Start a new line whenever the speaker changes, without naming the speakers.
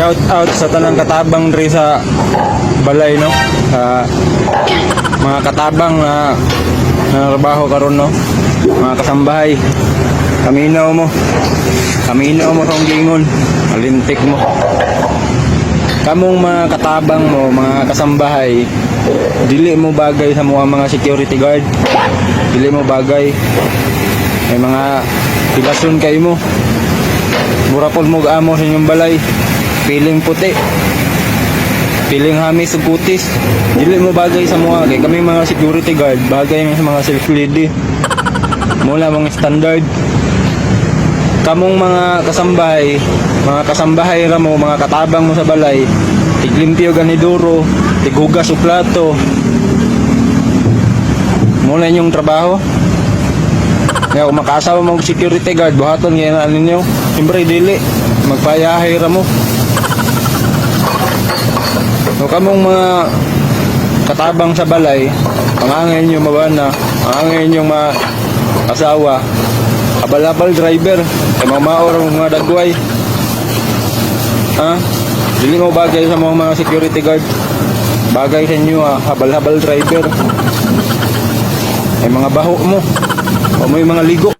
Shout out sa tanang katabang dre sa balay no. Sa mga katabang na nanarbaho karon no. Mga kasambahay. Kaminaw mo. Kaminaw mo tong gingon. Alintik mo. Kamong mga katabang mo, mga kasambahay, dili mo bagay sa mga mga security guard. Dili mo bagay. May mga tigason kayo mo. Murapol mo gaamo sa inyong balay. Piling puti. Piling hamis ug kutis. Dili mo bagay sa mga kay kami mga security guard, bagay sa mga self lady. Mula mga standard. Kamong mga kasambahay, mga kasambahay ra mo, mga katabang mo sa balay, tiglimpyo ganiduro, tigugas o plato. Muna inyong trabaho. Kaya kung makasawa mong security guard, buhaton ngayon na ninyo. Siyempre, dili. Magpayahay ra mo. So, kamong mga katabang sa balay, pangangin nyo mabana, pangangin nyo mga asawa, abal-abal driver, kay mga maor ang mga dagway. Ha? Dili mo bagay sa mga, mga security guard. Bagay sa inyo, ah, habal-habal driver. Ay mga baho mo. O may mga ligo.